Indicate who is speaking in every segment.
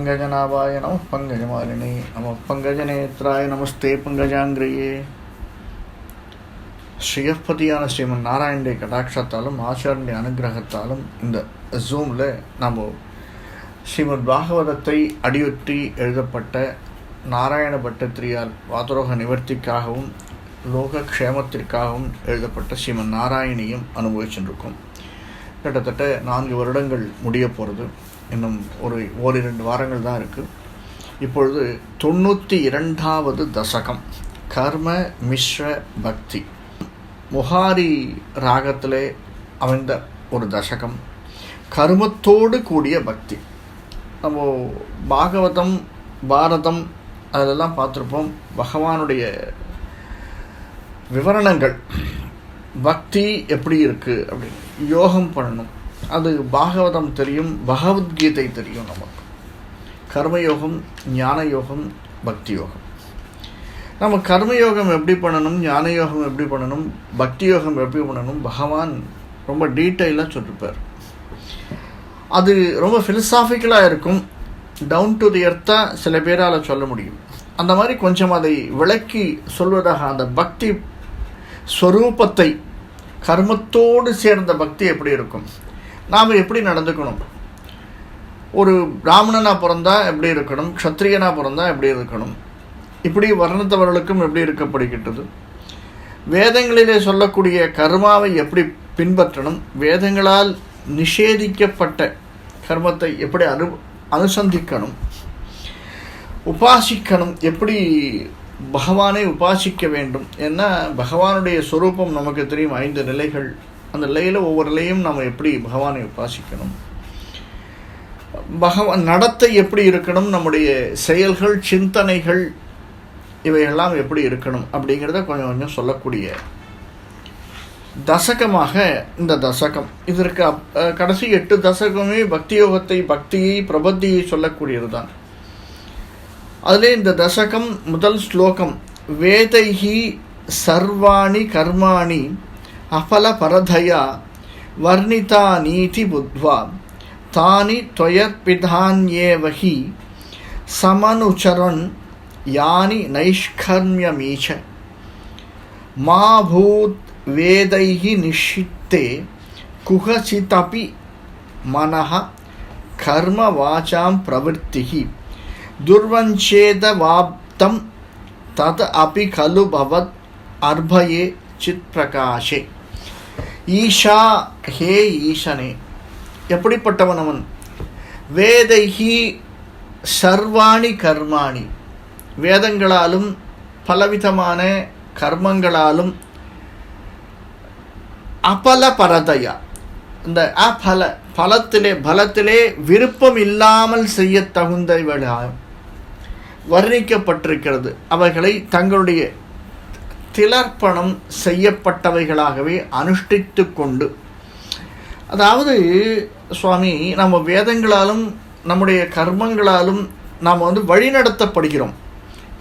Speaker 1: பங்கஜநாபாய நம பங்கஜமாலினி நம பங்கஜநேத்ராய நமஸ்தே பங்கஜாங்கிரியே ஸ்ரீயஸ்பதியான ஸ்ரீமன் நாராயணுடைய கடாட்சத்தாலும் ஆச்சாரனுடைய அனுகிரகத்தாலும் இந்த ஜூமில் நம்ம ஸ்ரீமத் பாகவதத்தை அடியொற்றி எழுதப்பட்ட நாராயண பட்டத்திரியால் வாதரோக நிவர்த்திக்காகவும் லோக க்ஷேமத்திற்காகவும் எழுதப்பட்ட ஸ்ரீமன் நாராயணியும் அனுபவிச்சுருக்கும் கிட்டத்தட்ட நான்கு வருடங்கள் முடிய போகிறது இன்னும் ஒரு ஓரிரண்டு வாரங்கள் தான் இருக்குது இப்பொழுது தொண்ணூற்றி இரண்டாவது தசகம் கர்ம மிஸ்ர பக்தி முஹாரி ராகத்திலே அமைந்த ஒரு தசகம் கர்மத்தோடு கூடிய பக்தி நம்ம பாகவதம் பாரதம் அதிலெல்லாம் பார்த்துருப்போம் பகவானுடைய விவரணங்கள் பக்தி எப்படி இருக்குது அப்படின்னு யோகம் பண்ணணும் அது பாகவதம் தெரியும் பகவத்கீதை தெரியும் நமக்கு கர்மயோகம் ஞான யோகம் பக்தி யோகம் நம்ம கர்மயோகம் எப்படி பண்ணணும் ஞான யோகம் எப்படி பண்ணணும் பக்தி யோகம் எப்படி பண்ணணும் பகவான் ரொம்ப டீட்டெயிலாக சொல்லிருப்பார் அது ரொம்ப ஃபிலசாஃபிக்கலாக இருக்கும் டவுன் டு தி எர்த்தாக சில பேரால் சொல்ல முடியும் அந்த மாதிரி கொஞ்சம் அதை விளக்கி சொல்வதாக அந்த பக்தி ஸ்வரூபத்தை கர்மத்தோடு சேர்ந்த பக்தி எப்படி இருக்கும் நாம் எப்படி நடந்துக்கணும் ஒரு பிராமணனாக பிறந்தால் எப்படி இருக்கணும் க்ஷத்ரியனாக பிறந்தா எப்படி இருக்கணும் இப்படி வர்ணத்தவர்களுக்கும் எப்படி இருக்கப்படுகின்றது வேதங்களிலே சொல்லக்கூடிய கர்மாவை எப்படி பின்பற்றணும் வேதங்களால் நிஷேதிக்கப்பட்ட கர்மத்தை எப்படி அனு அனுசந்திக்கணும் உபாசிக்கணும் எப்படி பகவானை உபாசிக்க வேண்டும் ஏன்னா பகவானுடைய சுரூபம் நமக்கு தெரியும் ஐந்து நிலைகள் அந்த லையில் ஒவ்வொரு லையும் நம்ம எப்படி பகவானை உபாசிக்கணும் பகவான் நடத்தை எப்படி இருக்கணும் நம்முடைய செயல்கள் சிந்தனைகள் இவையெல்லாம் எப்படி இருக்கணும் அப்படிங்கிறத கொஞ்சம் கொஞ்சம் சொல்லக்கூடிய தசகமாக இந்த தசகம் இதற்கு அப் கடைசி எட்டு தசகமே பக்தி யோகத்தை பக்தியை பிரபத்தியை சொல்லக்கூடியது தான் அதிலே இந்த தசகம் முதல் ஸ்லோகம் வேதைகி சர்வாணி கர்மாணி అఫల పరధయ వర్ణితానీతి బుద్ధ్వా తాని వహి సమనుచరణ్ యాని నైష్కర్మ్యమీచ మా భూత్ వేదై నిషిత్తే కుహచితపి మన కర్మవాచాం ప్రవృత్తి దుర్వంచేదవాప్తం తత్ అపి ఖలు భవత్ అర్భయే చిత్ప్రకాశే ஈஷா ஹே ஈஷனே எப்படிப்பட்டவன் அவன் வேதைஹி சர்வாணி கர்மாணி வேதங்களாலும் பலவிதமான கர்மங்களாலும் அபல பரதையா இந்த அபல பலத்திலே பலத்திலே விருப்பம் இல்லாமல் செய்ய தகுந்தவர்களாக வர்ணிக்கப்பட்டிருக்கிறது அவர்களை தங்களுடைய திலர்ப்பணம் செய்யப்பட்டவைகளாகவே அனுஷ்டித்து கொண்டு அதாவது சுவாமி நம்ம வேதங்களாலும் நம்முடைய கர்மங்களாலும் நாம் வந்து வழிநடத்தப்படுகிறோம்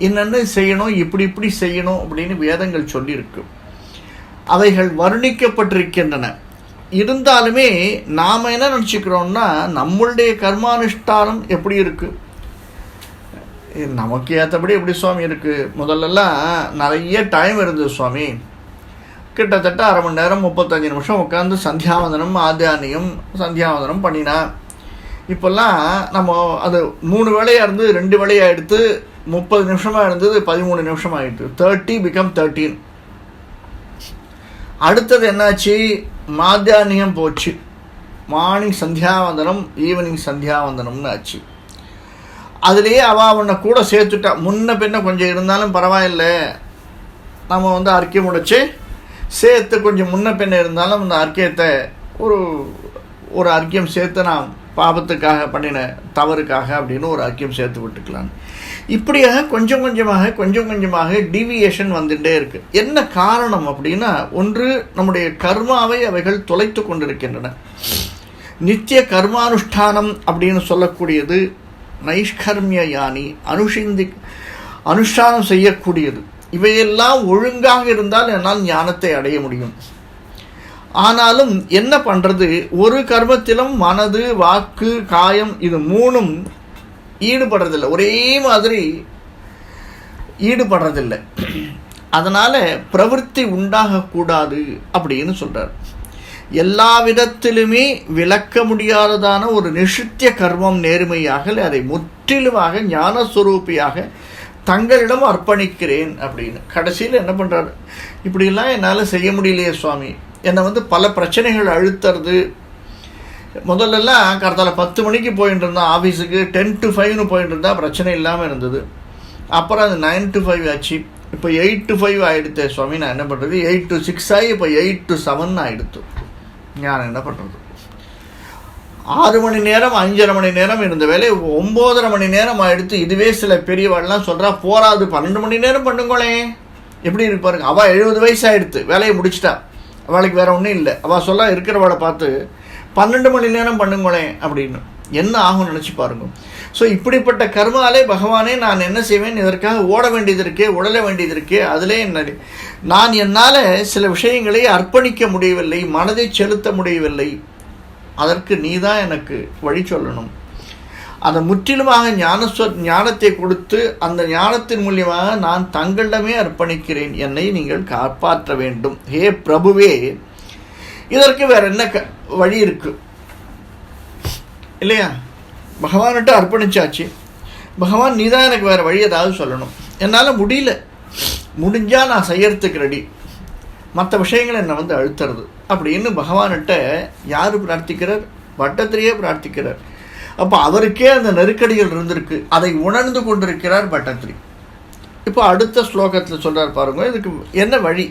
Speaker 1: என்னென்ன செய்யணும் இப்படி இப்படி செய்யணும் அப்படின்னு வேதங்கள் சொல்லியிருக்கு அவைகள் வர்ணிக்கப்பட்டிருக்கின்றன இருந்தாலுமே நாம் என்ன நினச்சிக்கிறோன்னா நம்மளுடைய கர்மானுஷ்டானம் எப்படி இருக்குது நமக்கு ஏற்றபடி எப்படி சுவாமி இருக்குது முதல்லலாம் நிறைய டைம் இருந்தது சுவாமி கிட்டத்தட்ட அரை மணி நேரம் முப்பத்தஞ்சு நிமிஷம் உட்காந்து சந்தியாவந்தனம் ஆத்தியானியம் சந்தியாவந்தனம் பண்ணினா இப்போல்லாம் நம்ம அது மூணு வேலையாக இருந்து ரெண்டு வேலையாக எடுத்து முப்பது நிமிஷமாக இருந்தது பதிமூணு நிமிஷம் ஆகிட்டு தேர்ட்டி பிகம் தேர்ட்டீன் அடுத்தது என்னாச்சு மாத்தியானியம் போச்சு மார்னிங் சந்தியாவந்தனம் ஈவினிங் சந்தியாவந்தனம்னு ஆச்சு அதுலேயே அவள் அவனை கூட சேர்த்துட்டா முன்ன பின்ன கொஞ்சம் இருந்தாலும் பரவாயில்ல நம்ம வந்து அர்க்கியம் முடிச்சு சேர்த்து கொஞ்சம் முன்ன பின்ன இருந்தாலும் அந்த அர்க்கியத்தை ஒரு ஒரு அர்க்கியம் சேர்த்து நான் பாபத்துக்காக பண்ணின தவறுக்காக அப்படின்னு ஒரு அர்க்கியம் சேர்த்து விட்டுக்கலாம் இப்படியாக கொஞ்சம் கொஞ்சமாக கொஞ்சம் கொஞ்சமாக டிவியேஷன் வந்துகிட்டே இருக்குது என்ன காரணம் அப்படின்னா ஒன்று நம்முடைய கர்மாவை அவைகள் தொலைத்து கொண்டிருக்கின்றன நித்திய கர்மானுஷ்டானம் அப்படின்னு சொல்லக்கூடியது நைஷ்கர்மிய யானி அனுஷிந்தி அனுஷ்டானம் செய்யக்கூடியது இவையெல்லாம் ஒழுங்காக இருந்தால் என்னால் ஞானத்தை அடைய முடியும் ஆனாலும் என்ன பண்ணுறது ஒரு கர்மத்திலும் மனது வாக்கு காயம் இது மூணும் ஈடுபடுறதில்லை ஒரே மாதிரி ஈடுபடுறதில்லை அதனால் பிரவருத்தி உண்டாகக்கூடாது அப்படின்னு சொல்கிறார் எல்லா விதத்திலுமே விளக்க முடியாததான ஒரு நிஷித்திய கர்மம் நேர்மையாக அதை முற்றிலுமாக ஞானஸ்வரூபியாக தங்களிடம் அர்ப்பணிக்கிறேன் அப்படின்னு கடைசியில் என்ன பண்ணுறாரு இப்படிலாம் என்னால் செய்ய முடியலையே சுவாமி என்னை வந்து பல பிரச்சனைகள் அழுத்துறது முதல்லலாம் கடத்தால பத்து மணிக்கு போயின்னு இருந்தோம் ஆஃபீஸுக்கு டென் டு ஃபைவ்னு போயின்னு இருந்தால் பிரச்சனை இல்லாமல் இருந்தது அப்புறம் அது நைன் டு ஃபைவ் ஆச்சு இப்போ எயிட் டு ஃபைவ் ஆகிடுத்தேன் சுவாமி நான் என்ன பண்ணுறது எயிட் டு சிக்ஸ் ஆகி இப்போ எயிட் டு செவன் ஆகிடுத்து ஞானம் என்ன பண்ணுறது ஆறு மணி நேரம் அஞ்சரை மணி நேரம் இருந்த வேலை ஒம்போதரை மணி நேரம் எடுத்து இதுவே சில பெரியவாள்லாம் சொல்கிறா போராது பன்னெண்டு மணி நேரம் பண்ணுங்களேன் எப்படி இருப்பாருங்க அவள் எழுபது வயசு ஆகிடுத்து வேலையை முடிச்சிட்டா அவளுக்கு வேறு ஒன்றும் இல்லை அவள் சொல்ல இருக்கிறவளை பார்த்து பன்னெண்டு மணி நேரம் பண்ணுங்களேன் அப்படின்னு என்ன ஆகும் நினச்சி பாருங்க ஸோ இப்படிப்பட்ட கர்மாலே பகவானே நான் என்ன செய்வேன் இதற்காக ஓட வேண்டியது இருக்கே உடல வேண்டியது இருக்கே அதிலே என்ன நான் என்னால் சில விஷயங்களை அர்ப்பணிக்க முடியவில்லை மனதை செலுத்த முடியவில்லை அதற்கு நீ தான் எனக்கு வழி சொல்லணும் அதை முற்றிலுமாக ஞானஸ்வ ஞானத்தை கொடுத்து அந்த ஞானத்தின் மூலியமாக நான் தங்களிடமே அர்ப்பணிக்கிறேன் என்னை நீங்கள் காப்பாற்ற வேண்டும் ஹே பிரபுவே இதற்கு வேற என்ன க வழி இருக்குது இல்லையா பகவான்கிட்ட அர்ப்பணிச்சாச்சு பகவான் நீ தான் எனக்கு வேறு வழி ஏதாவது சொல்லணும் என்னால் முடியல முடிஞ்சால் நான் செய்யறதுக்கு ரெடி மற்ற விஷயங்களை என்னை வந்து அழுத்துறது அப்படின்னு பகவான்கிட்ட யார் பிரார்த்திக்கிறார் வட்டத்திலேயே பிரார்த்திக்கிறார் அப்போ அவருக்கே அந்த நெருக்கடிகள் இருந்திருக்கு அதை உணர்ந்து கொண்டிருக்கிறார் பட்டத்திரி இப்போ அடுத்த ஸ்லோகத்தில் சொல்கிறார் பாருங்க இதுக்கு என்ன வழி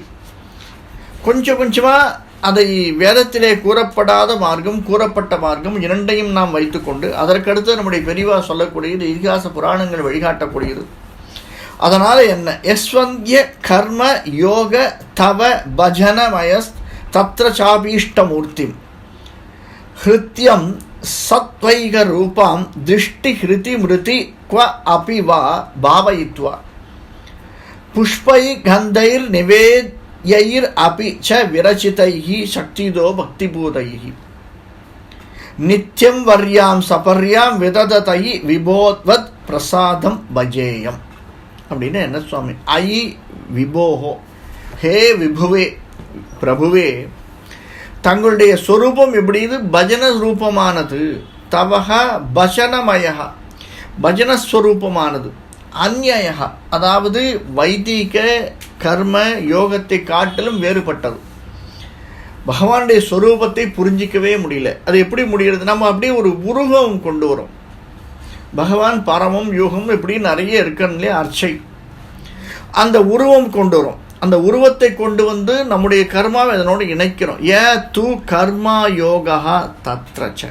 Speaker 1: கொஞ்சம் கொஞ்சமாக அதை வேதத்திலே கூறப்படாத மார்க்கம் கூறப்பட்ட மார்க்கம் இரண்டையும் நாம் வைத்துக்கொண்டு அதற்கடுத்து நம்முடைய பெரிவா சொல்லக்கூடியது இதிகாச புராணங்கள் வழிகாட்டக்கூடியது அதனால் என்ன யஸ்வந்திய கர்ம யோக தவ பஜனமயஸ் தத்ர சாபீஷ்டமூர்த்திம் ஹிருத்தியம் சத்வைக ரூபாம் திருஷ்டி ஹிருதி மிருதி க்வ அபி வா பாவயித்வா புஷ்பை கந்தைர் நிவேத் யயிர் அபி ச விரச்சிதைஹி சக்திதோ பக்திபூதைஹி நித்தியம் வர்யாம் சபர்யாம் விதததை விபோத்வத் பிரசாதம் பஜேயம் அப்படின்னு என்ன சுவாமி ஐ விபோகோ ஹே விபுவே பிரபுவே தங்களுடைய சொரூபம் எப்படிது பஜன ரூபமானது தவக பஜனமயக பஜனஸ்வரூபமானது அந்நயக அதாவது வைதிக கர்ம யோகத்தை காட்டிலும் வேறுபட்டது பகவானுடைய ஸ்வரூபத்தை புரிஞ்சிக்கவே முடியல அது எப்படி முடிகிறது நம்ம அப்படியே ஒரு உருவம் கொண்டு வரும் பகவான் பரமம் யோகம் இப்படி நிறைய இருக்கணும்லையே அர்ச்சை அந்த உருவம் கொண்டு வரும் அந்த உருவத்தை கொண்டு வந்து நம்முடைய கர்மாவை அதனோடு இணைக்கிறோம் ஏ தூ கர்மா யோகா தத்ரச்ச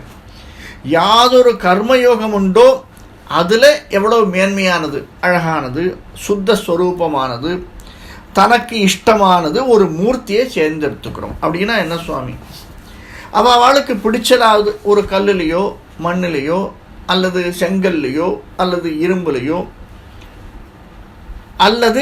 Speaker 1: யாதொரு கர்ம யோகம் உண்டோ அதில் எவ்வளோ மேன்மையானது அழகானது சுத்த ஸ்வரூபமானது தனக்கு இஷ்டமானது ஒரு மூர்த்தியை சேர்ந்தெடுத்துக்கிறோம் அப்படின்னா என்ன சுவாமி அவள் அவளுக்கு பிடிச்சதாவது ஒரு கல்லுலேயோ மண்ணிலேயோ அல்லது செங்கல்லையோ அல்லது இரும்புலேயோ அல்லது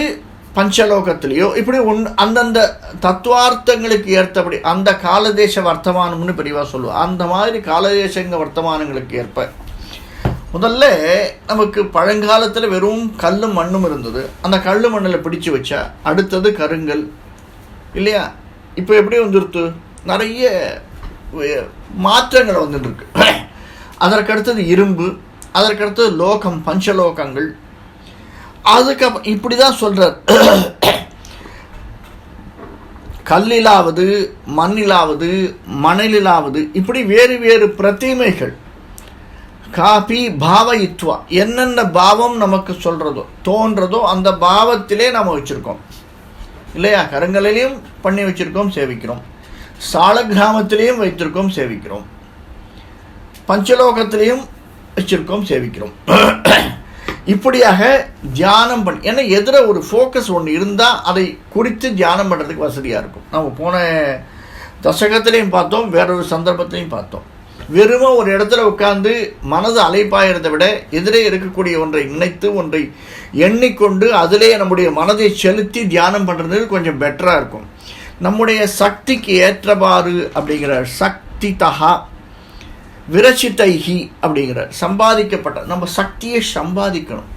Speaker 1: பஞ்சலோகத்திலேயோ இப்படி ஒன் அந்தந்த தத்துவார்த்தங்களுக்கு ஏற்றபடி அந்த காலதேச வர்த்தமானம்னு பெரியவா சொல்லுவாள் அந்த மாதிரி காலதேசங்க வர்த்தமானங்களுக்கு ஏற்ப முதல்ல நமக்கு பழங்காலத்தில் வெறும் கல்லும் மண்ணும் இருந்தது அந்த கல் மண்ணில் பிடிச்சு வச்சா அடுத்தது கருங்கல் இல்லையா இப்போ எப்படி வந்துருத்து நிறைய மாற்றங்கள் வந்துட்டுருக்கு அதற்கடுத்தது இரும்பு அதற்கடுத்தது லோகம் பஞ்சலோகங்கள் அதுக்கப்புறம் இப்படி தான் சொல்கிறார் கல்லிலாவது மண்ணிலாவது மணலிலாவது இப்படி வேறு வேறு பிரதிமைகள் காபி பாவயித்வா என்னென்ன பாவம் நமக்கு சொல்கிறதோ தோன்றதோ அந்த பாவத்திலே நம்ம வச்சுருக்கோம் இல்லையா கரங்களிலையும் பண்ணி வச்சுருக்கோம் சேவிக்கிறோம் சால கிராமத்திலையும் வைத்திருக்கோம் சேவிக்கிறோம் பஞ்சலோகத்திலையும் வச்சுருக்கோம் சேவிக்கிறோம் இப்படியாக தியானம் பண்ணி ஏன்னா எதிர ஒரு ஃபோக்கஸ் ஒன்று இருந்தால் அதை குறித்து தியானம் பண்ணுறதுக்கு வசதியாக இருக்கும் நம்ம போன தசகத்திலையும் பார்த்தோம் வேறொரு சந்தர்ப்பத்திலையும் பார்த்தோம் வெறும ஒரு இடத்துல உட்கார்ந்து மனது அலைப்பாயிருந்த விட எதிரே இருக்கக்கூடிய ஒன்றை நினைத்து ஒன்றை எண்ணிக்கொண்டு அதிலே நம்முடைய மனதை செலுத்தி தியானம் பண்ணுறது கொஞ்சம் பெட்டராக இருக்கும் நம்முடைய சக்திக்கு ஏற்றவாறு அப்படிங்கிற சக்தி தகா தைகி அப்படிங்கிற சம்பாதிக்கப்பட்ட நம்ம சக்தியை சம்பாதிக்கணும்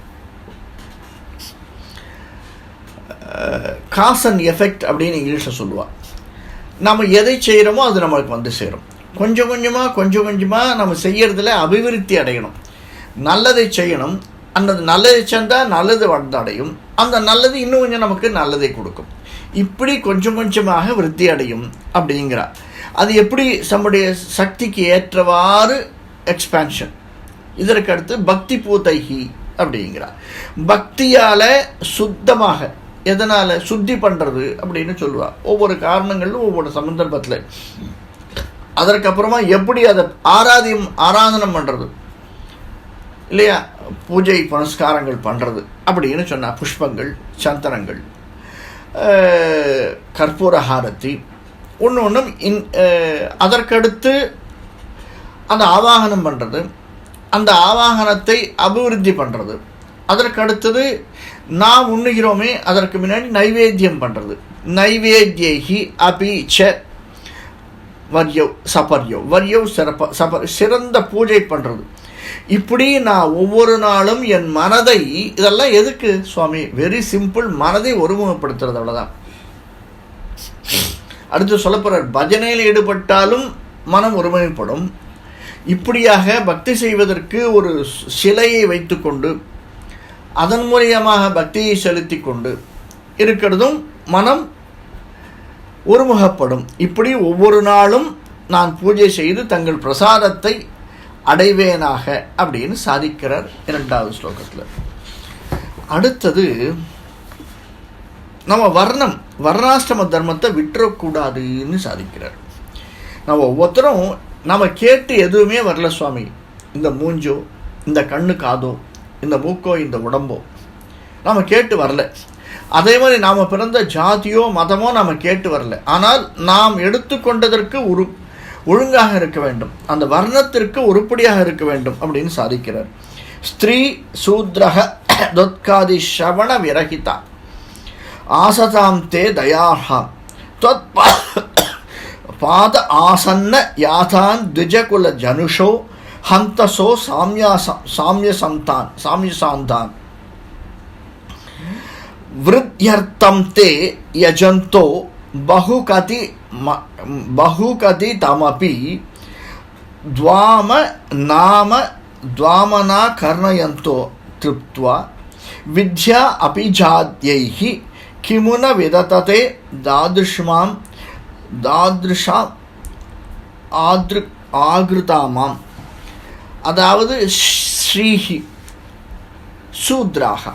Speaker 1: காஸ் அண்ட் எஃபெக்ட் அப்படின்னு இங்கிலீஷில் சொல்லுவாள் நம்ம எதை செய்கிறோமோ அது நம்மளுக்கு வந்து சேரும் கொஞ்சம் கொஞ்சமாக கொஞ்சம் கொஞ்சமாக நம்ம செய்கிறதுல அபிவிருத்தி அடையணும் நல்லதை செய்யணும் அந்த நல்லதை செஞ்சால் நல்லது வந்தடையும் அந்த நல்லது இன்னும் கொஞ்சம் நமக்கு நல்லதை கொடுக்கும் இப்படி கொஞ்சம் கொஞ்சமாக விருத்தி அடையும் அப்படிங்கிறார் அது எப்படி நம்முடைய சக்திக்கு ஏற்றவாறு எக்ஸ்பேன்ஷன் இதற்கடுத்து பக்தி பூதைகி அப்படிங்கிறார் பக்தியால் சுத்தமாக எதனால் சுத்தி பண்ணுறது அப்படின்னு சொல்லுவார் ஒவ்வொரு காரணங்களும் ஒவ்வொரு சந்தர்ப்பத்தில் அதற்கப்புறமா எப்படி அதை ஆராதியம் ஆராதனம் பண்ணுறது இல்லையா பூஜை புனஸ்காரங்கள் பண்ணுறது அப்படின்னு சொன்னால் புஷ்பங்கள் சந்தனங்கள் கற்பூரஹாரத்தி ஒன்று ஒன்றும் இன் அதற்கடுத்து அந்த ஆவாகனம் பண்ணுறது அந்த ஆவாகனத்தை அபிவிருத்தி பண்ணுறது அதற்கடுத்தது நாம் உண்ணுகிறோமே அதற்கு முன்னாடி நைவேத்தியம் பண்ணுறது நைவேத்தியகி அபி ச வரியவ் சபரியோ வரியவ் சிறப்ப சப சிறந்த பூஜை பண்ணுறது இப்படி நான் ஒவ்வொரு நாளும் என் மனதை இதெல்லாம் எதுக்கு சுவாமி வெரி சிம்பிள் மனதை ஒருமுகப்படுத்துறது அவ்வளோதான் அடுத்து சொல்லப்போகிறார் பஜனையில் ஈடுபட்டாலும் மனம் ஒருமைப்படும் இப்படியாக பக்தி செய்வதற்கு ஒரு சிலையை வைத்துக்கொண்டு அதன் மூலியமாக பக்தியை செலுத்தி கொண்டு இருக்கிறதும் மனம் ஒருமுகப்படும் இப்படி ஒவ்வொரு நாளும் நான் பூஜை செய்து தங்கள் பிரசாதத்தை அடைவேனாக அப்படின்னு சாதிக்கிறார் இரண்டாவது ஸ்லோகத்தில் அடுத்தது நம்ம வர்ணம் வர்ணாஷ்டம தர்மத்தை விட்டுறக்கூடாதுன்னு சாதிக்கிறார் நம்ம ஒவ்வொருத்தரும் நம்ம கேட்டு எதுவுமே வரல சுவாமி இந்த மூஞ்சோ இந்த கண்ணு காதோ இந்த மூக்கோ இந்த உடம்போ நம்ம கேட்டு வரல அதே மாதிரி நாம் பிறந்த ஜாதியோ மதமோ நாம் கேட்டு வரல ஆனால் நாம் எடுத்துக்கொண்டதற்கு உரு ஒழுங்காக இருக்க வேண்டும் அந்த வர்ணத்திற்கு உருப்படியாக இருக்க வேண்டும் அப்படின்னு சாதிக்கிறார் ஸ்திரீ சூத்ரக தொத்காதி ஷவண விரகிதா ஆசதாம் தே தயாஹா தொத் பாத ஆசன்ன யாதான் திஜகுல ஜனுஷோ ஹந்தசோ சாம்யாசம் சாம்ய சந்தான் சாம்ய சாந்தான் விருத்தியர்த்தம் தே யஜந்தோ பகுகதி பகுகதி தமபி துவாம நாம துவாமனா கர்ணயந்தோ திருப்துவா வித்யா அபிஜாத்யை கிமுன விதததே தாதுஷ்மாம் தாதிருஷா ஆதிரு ஆகிருதாமாம் அதாவது ஸ்ரீஹி சூத்ராகா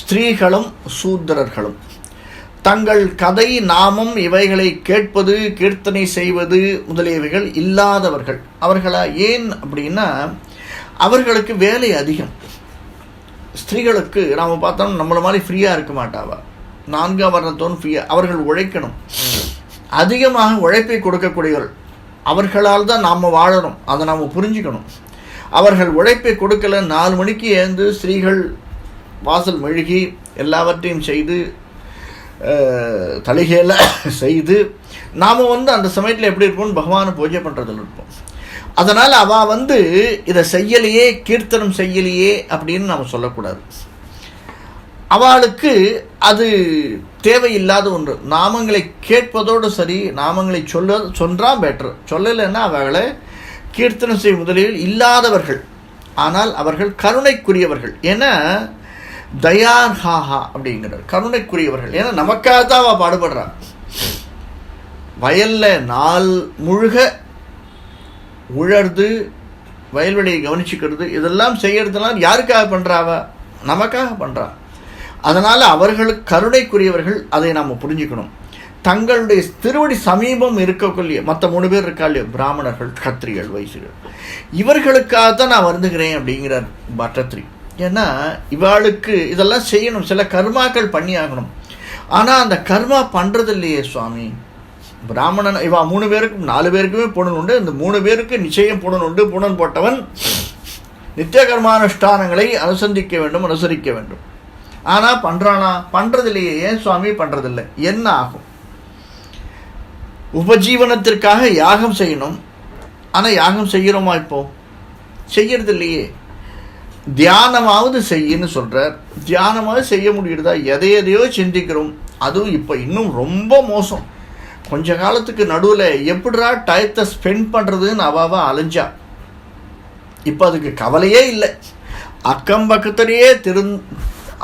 Speaker 1: ஸ்திரீகளும் சூத்திரர்களும் தங்கள் கதை நாமம் இவைகளை கேட்பது கீர்த்தனை செய்வது முதலியவைகள் இல்லாதவர்கள் அவர்களா ஏன் அப்படின்னா அவர்களுக்கு வேலை அதிகம் ஸ்திரீகளுக்கு நாம் பார்த்தோம் நம்மளை மாதிரி ஃப்ரீயாக இருக்க மாட்டாவா நான்காம் வர்ணத்தோன் ஃப்ரீயாக அவர்கள் உழைக்கணும் அதிகமாக உழைப்பை கொடுக்கக்கூடியவர்கள் அவர்களால் தான் நாம் வாழணும் அதை நாம் புரிஞ்சுக்கணும் அவர்கள் உழைப்பை கொடுக்கல நாலு மணிக்கு ஏந்து ஸ்திரீகள் வாசல் மெழுகி எல்லாவற்றையும் செய்து தலைகேல செய்து நாம் வந்து அந்த சமயத்தில் எப்படி இருப்போம்னு பகவானை பூஜை பண்ணுறதில் இருப்போம் அதனால் அவள் வந்து இதை செய்யலையே கீர்த்தனம் செய்யலையே அப்படின்னு நாம் சொல்லக்கூடாது அவளுக்கு அது தேவையில்லாத ஒன்று நாமங்களை கேட்பதோடு சரி நாமங்களை சொல்ல சொன்றா பெட்ரு சொல்லலைன்னா அவளை கீர்த்தனம் செய்யும் முதலில் இல்லாதவர்கள் ஆனால் அவர்கள் கருணைக்குரியவர்கள் ஏன்னா தயான் ஹாஹா அப்படிங்கிறார் கருணைக்குரியவர்கள் ஏன்னா நமக்காக தான் அவள் பாடுபடுறா வயலில் நாள் முழுக உழர்ந்து வயல்வெளியை கவனிச்சுக்கிறது இதெல்லாம் செய்கிறதுலாம் யாருக்காக பண்ணுறாவ நமக்காக பண்ணுறா அதனால் அவர்களுக்கு கருணைக்குரியவர்கள் அதை நாம் புரிஞ்சுக்கணும் தங்களுடைய திருவடி சமீபம் இருக்கக்கூடிய மற்ற மூணு பேர் இருக்கா இல்லையா பிராமணர்கள் கத்திரிகள் வைசிகள் இவர்களுக்காக தான் நான் வருந்துகிறேன் அப்படிங்கிறார் பட்டத்திரி ஏன்னா இவாளுக்கு இதெல்லாம் செய்யணும் சில கர்மாக்கள் பண்ணி ஆகணும் ஆனால் அந்த கர்மா பண்ணுறது இல்லையே சுவாமி பிராமணன் இவா மூணு பேருக்கும் நாலு பேருக்குமே புணன் உண்டு இந்த மூணு பேருக்கு நிச்சயம் புணன் உண்டு புணன் போட்டவன் நித்திய கர்மானுஷ்டானங்களை அனுசந்திக்க வேண்டும் அனுசரிக்க வேண்டும் ஆனால் பண்ணுறானா பண்ணுறதில்லையே ஏன் சுவாமி பண்ணுறதில்லை என்ன ஆகும் உபஜீவனத்திற்காக யாகம் செய்யணும் ஆனால் யாகம் செய்கிறோமா இப்போ செய்யறதில்லையே தியானமாவது செய்யன்னு சொல்கிறார் தியானமாவது செய்ய முடியுறதா எதை எதையோ சிந்திக்கிறோம் அதுவும் இப்போ இன்னும் ரொம்ப மோசம் கொஞ்ச காலத்துக்கு நடுவில் எப்படிரா டயத்தை ஸ்பெண்ட் பண்ணுறதுன்னு அவாவா அலைஞ்சா இப்போ அதுக்கு கவலையே இல்லை அக்கம் பக்கத்துலேயே திரும்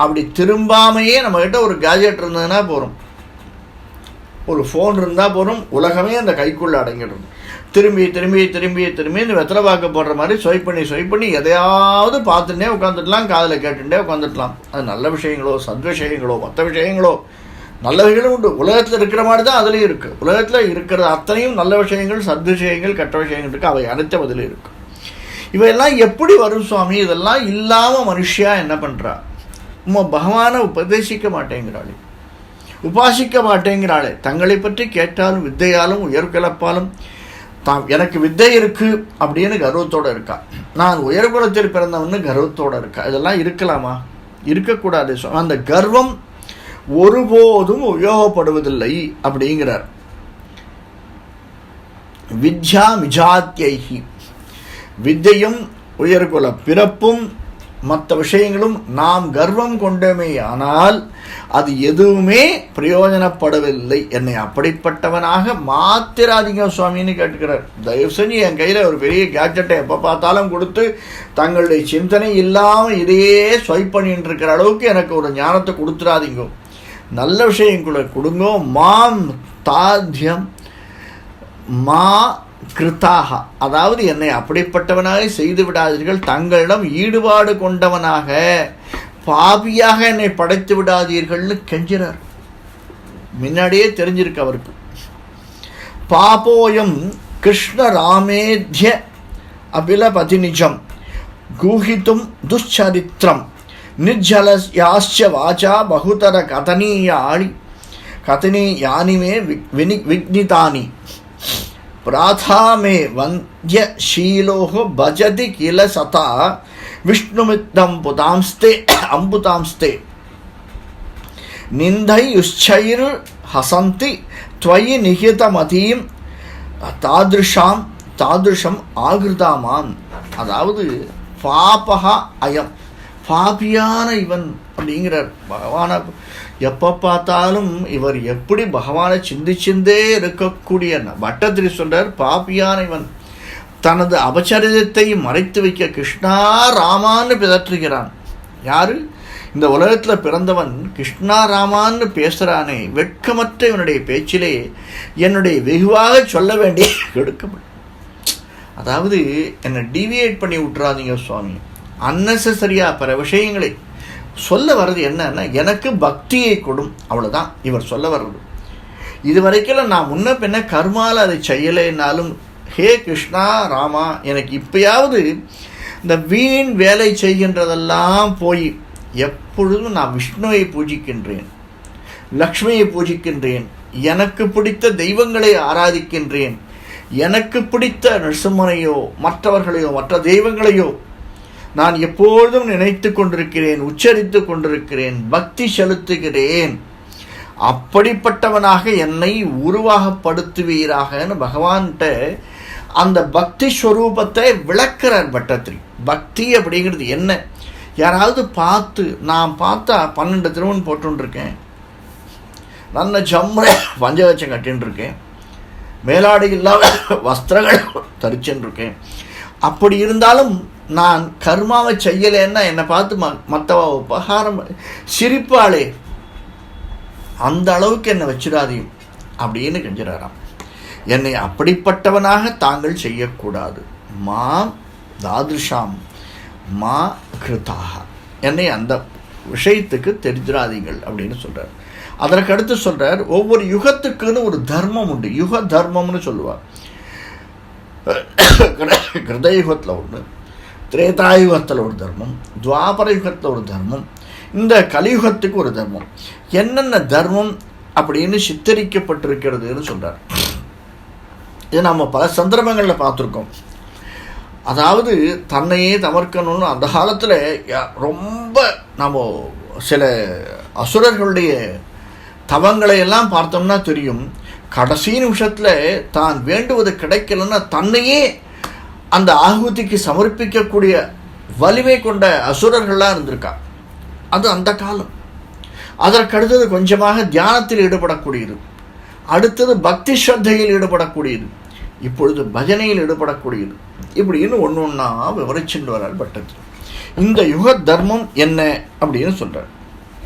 Speaker 1: அப்படி திரும்பாமையே நம்மக்கிட்ட ஒரு கேஜெட் இருந்ததுன்னா போகிறோம் ஒரு ஃபோன் இருந்தால் போகிறோம் உலகமே அந்த கைக்குள்ளே அடங்கிடும் திரும்பி திரும்பி திரும்பி திரும்பி இந்த வெத்தலை வாக்கு போடுற மாதிரி ஸ்வைப் பண்ணி ஸ்வைப் பண்ணி எதையாவது பார்த்துட்டே உட்காந்துடலாம் காதில் கேட்டுட்டே உட்காந்துடலாம் அது நல்ல விஷயங்களோ சத்விஷயங்களோ மற்ற விஷயங்களோ நல்ல விஷயங்களும் உண்டு உலகத்தில் இருக்கிற மாதிரி தான் அதுலேயும் இருக்குது உலகத்தில் இருக்கிற அத்தனையும் நல்ல விஷயங்கள் சத்விஷயங்கள் கெட்ட விஷயங்கள் இருக்குது அவை அனைத்தும் அதில் இருக்குது இவையெல்லாம் எப்படி வரும் சுவாமி இதெல்லாம் இல்லாமல் மனுஷியாக என்ன பண்ணுறா நம்ம பகவானை உபதேசிக்க மாட்டேங்கிறாள் உபாசிக்க மாட்டேங்கிறாளே தங்களை பற்றி கேட்டாலும் வித்தையாலும் உயர்கிழப்பாலும் தாம் எனக்கு வித்தை இருக்குது அப்படின்னு கர்வத்தோடு இருக்கா நான் உயர்குலத்தில் பிறந்தவன்னு கர்வத்தோடு இருக்கா இதெல்லாம் இருக்கலாமா இருக்கக்கூடாது அந்த கர்வம் ஒருபோதும் உபயோகப்படுவதில்லை அப்படிங்கிறார் வித்யா விஜாத்தியகி வித்தையும் உயர்குல பிறப்பும் மற்ற விஷயங்களும் நாம் கர்வம் கொண்டோமே ஆனால் அது எதுவுமே பிரயோஜனப்படவில்லை என்னை அப்படிப்பட்டவனாக மாத்திராதிங்க சுவாமின்னு கேட்டுக்கிறார் தயவு செஞ்சு என் கையில் ஒரு பெரிய கேட்ஜெட்டை எப்போ பார்த்தாலும் கொடுத்து தங்களுடைய சிந்தனை இல்லாமல் இதையே ஸ்வைப் பண்ணிட்டு இருக்கிற அளவுக்கு எனக்கு ஒரு ஞானத்தை கொடுத்துடாதீங்க நல்ல விஷயம் கூட கொடுங்க மாம் தாத்தியம் மா கிருத்தாக அதாவது என்னை அப்படிப்பட்டவனாக செய்து விடாதீர்கள் தங்களிடம் ஈடுபாடு கொண்டவனாக பாவியாக என்னை படைத்து விடாதீர்கள்னு கெஞ்சிறார் முன்னாடியே தெரிஞ்சிருக்கு அவருக்கு பாபோயம் கிருஷ்ண ராமேத்ய அபிலபதிநிஜம் கூஹித்தும் துச்சரித்திரம் நிர்ஜலயாச்ச வாச்சா பகுதர கதனீயாளி கதனி யானிமே வினி விக்னிதானி பிராதாமே வந்திய ஷீலோகோ பஜதி கில சதா விஷ்ணுமித்தம் புதாம்ஸ்தே அம்புதாம்ஸ்தே நிந்தை யுஷ்சைர் ஹசந்தி துவயி நிகிதமதீம் தாதிருஷாம் தாதிருஷம் ஆகிருதாமாம் அதாவது பாபகா அயம் பாபியான இவன் அப்படிங்கிறார் பகவானை எப்போ பார்த்தாலும் இவர் எப்படி பகவானை சிந்திச்சிருந்தே இருக்கக்கூடிய பட்டத்திரி சொல்றார் பாபியான இவன் தனது அபச்சரிதத்தை மறைத்து வைக்க கிருஷ்ணா ராமான்னு பிதற்றுகிறான் யார் இந்த உலகத்தில் பிறந்தவன் கிருஷ்ணாராமான்னு பேசுகிறானே வெட்கமற்ற இவனுடைய பேச்சிலே என்னுடைய வெகுவாக சொல்ல வேண்டிய எடுக்கப்படும் அதாவது என்னை டிவியேட் பண்ணி விட்றாதீங்க சுவாமி அன்னெசரியாக பிற விஷயங்களை சொல்ல வர்றது என்னன்னா எனக்கு பக்தியை கொடும் அவ்வளோதான் இவர் சொல்ல வர்றது இது வரைக்கும் நான் முன்ன பின்ன கர்மாவில் அதை செய்யலைன்னாலும் ஹே கிருஷ்ணா ராமா எனக்கு இப்பயாவது இந்த வீண் வேலை செய்கின்றதெல்லாம் போய் எப்பொழுதும் நான் விஷ்ணுவை பூஜிக்கின்றேன் லக்ஷ்மியை பூஜிக்கின்றேன் எனக்கு பிடித்த தெய்வங்களை ஆராதிக்கின்றேன் எனக்கு பிடித்த நரசிம்மனையோ மற்றவர்களையோ மற்ற தெய்வங்களையோ நான் எப்பொழுதும் நினைத்து கொண்டிருக்கிறேன் உச்சரித்து கொண்டிருக்கிறேன் பக்தி செலுத்துகிறேன் அப்படிப்பட்டவனாக என்னை உருவாகப்படுத்துவீராகன்னு பகவான்கிட்ட அந்த பக்தி ஸ்வரூபத்தை விளக்கிறார் பட்டத்திரி பக்தி அப்படிங்கிறது என்ன யாராவது பார்த்து நான் பார்த்தா பன்னெண்டு திருவன் போட்டுருக்கேன் நல்ல ஜம்முற பஞ்சகச்சம் கட்டின்ட்டுருக்கேன் மேலாடு இல்லாத வஸ்திரங்கள் தரிச்சுருக்கேன் அப்படி இருந்தாலும் நான் கர்மாவை செய்யலைன்னா என்னை பார்த்து ம மற்றவா உபகாரம் சிரிப்பாளே அந்த அளவுக்கு என்னை வச்சிடாதீங்க அப்படின்னு கெஞ்சிடாராம் என்னை அப்படிப்பட்டவனாக தாங்கள் செய்யக்கூடாது மா தாதுஷாம் மா கிருதாக என்னை அந்த விஷயத்துக்கு தெரிஞ்சிடாதீங்கள் அப்படின்னு சொல்கிறார் அதற்கடுத்து சொல்கிறார் ஒவ்வொரு யுகத்துக்குன்னு ஒரு தர்மம் உண்டு யுக தர்மம்னு சொல்லுவார் கிருதயுகத்தில் ஒன்று திரேதாயுகத்தில் ஒரு தர்மம் துவாபர யுகத்தில் ஒரு தர்மம் இந்த கலியுகத்துக்கு ஒரு தர்மம் என்னென்ன தர்மம் அப்படின்னு சித்தரிக்கப்பட்டிருக்கிறதுன்னு சொல்கிறார் இதை நம்ம பல சந்தர்ப்பங்களில் பார்த்துருக்கோம் அதாவது தன்னையே தவிர்க்கணும்னு அந்த காலத்தில் ரொம்ப நம்ம சில அசுரர்களுடைய தவங்களை எல்லாம் பார்த்தோம்னா தெரியும் கடைசி நிமிஷத்தில் தான் வேண்டுவது கிடைக்கலன்னா தன்னையே அந்த ஆகுதிக்கு சமர்ப்பிக்கக்கூடிய வலிமை கொண்ட அசுரர்களாக இருந்திருக்கா அது அந்த காலம் அதற்கடுத்தது கொஞ்சமாக தியானத்தில் ஈடுபடக்கூடியது அடுத்தது பக்தி ஸ்ரத்தையில் ஈடுபடக்கூடியது இப்பொழுது பஜனையில் ஈடுபடக்கூடியது இப்படின்னு ஒன்று ஒன்றா விவரிச்சுட்டு வரார் பட்டத்து இந்த யுக தர்மம் என்ன அப்படின்னு சொல்கிறார்